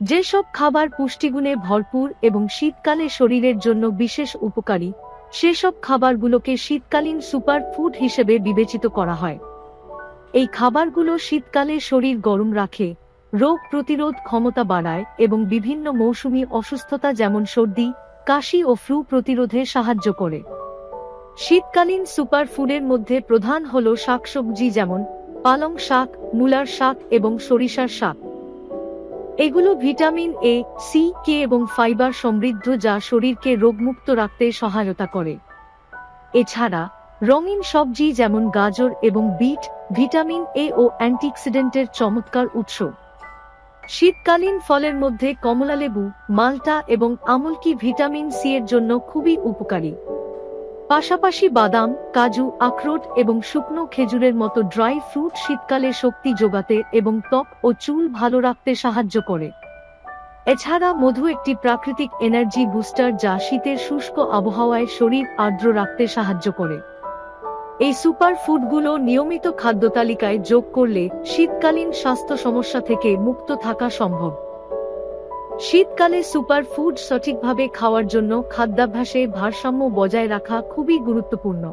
যেসব খাবার পুষ্টিগুণে ভরপুর এবং শীতকালে শরীরের জন্য বিশেষ উপকারী, সেসব খাবারগুলোকে শীতকালীন সুপার ফুড হিসেবে বিবেচিত করা হয়। এই খাবারগুলো শীতকালে শরীর গরম রাখে, রোগ প্রতিরোধ ক্ষমতা বাড়ায় এবং বিভিন্ন মৌসুমী অসুস্থতা যেমন সর্দি, কাশি ও ফ্লু প্রতিরোধে সাহায্য করে। শীতকালীন সুপার ফুডের মধ্যে প্রধান হল শাকসবজি যেমন পালং শাক, মূলার শাক এবং সরিষার শাক। এগুলো ভিটামিন এ, সি, কে এবং ফাইবার সমৃদ্ধ যা শরীরকে রোগমুক্ত রাখতে সহায়তা করে। এছাড়া, রঙিন সবজি যেমন গাজর এবং বিট, ভিটামিন এ ও অ্যান্টিঅক্সিডেন্টের চমৎকার উৎস। শীতকালীন ফলের মধ্যে কমলালেবু, মাল্টা এবং আমলকি ভিটামিন সি এর জন্য খুবই উপকারী। পাশাপাশি বাদাম, কাজু, আখরোট এবং শুকনো খেজুরের মতো ড্রাই ফ্রুট শীতকালে শক্তি যোগাতে এবং ত্বক ও চুল ভালো রাখতে সাহায্য করে। এছাড়া মধু একটি প্রাকৃতিক এনার্জি বুস্টার যা শীতের শুষ্ক আবহাওয়ায় শরীর আর্দ্র রাখতে সাহায্য করে। এই সুপার ফুডগুলো নিয়মিত খাদ্য তালিকায় যোগ করলে শীতকালীন স্বাস্থ্য সমস্যা থেকে মুক্ত থাকা সম্ভব। শীতকালে সুপার ফুড সঠিকভাবে খাওয়ার জন্য খাদ্যাভ্যাসে ভারসাম্য বজায় রাখা খুবই গুরুত্বপূর্ণ।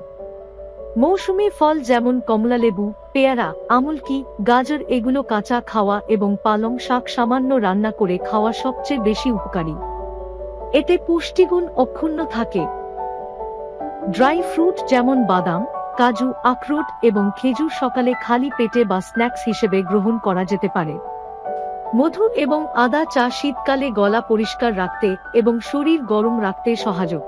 মৌসুমি ফল যেমন কমলালেবু পেয়ারা আমলকি গাজর এগুলো কাঁচা খাওয়া এবং পালং শাক সামান্য রান্না করে খাওয়া সবচেয়ে বেশি উপকারী। এতে পুষ্টিগুণ অক্ষুণ্ণ থাকে। ড্রাই ফ্রুট যেমন বাদাম, কাজু, আখরোট এবং খেজুর সকালে খালি পেটে বা স্ন্যাক্স হিসেবে গ্রহণ করা যেতে পারে। মধু এবং আদা চা শীতকালে গলা পরিষ্কার রাখতে এবং শরীর গরম রাখতে সহায়ক।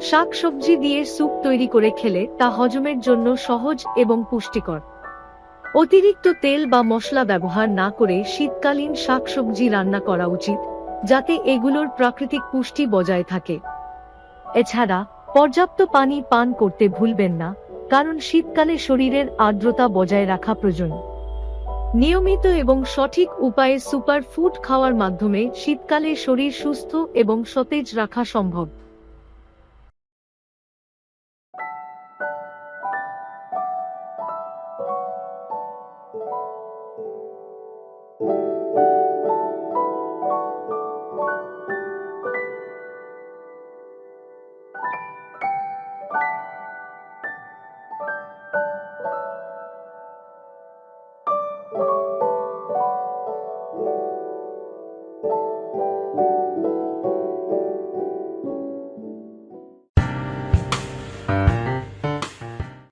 শাক সবজি দিয়ে স্যুপ তৈরি করে খেলে তা হজমের জন্য সহজ এবং পুষ্টিকর। অতিরিক্ত তেল বা মশলা ব্যবহার না করে শীতকালীন শাকসবজি রান্না করা উচিত, যাতে এগুলোর প্রাকৃতিক পুষ্টি বজায় থাকে। এছাড়া, পর্যাপ্ত পানি পান করতে ভুলবেন না, কারণ শীতকালে শরীরের আর্দ্রতা বজায় রাখা প্রয়োজন। নিয়মিত এবং সঠিক উপায়ে সুপার ফুড খাওয়ার মাধ্যমে শীতকালে শরীর সুস্থ এবং সতেজ রাখা সম্ভব।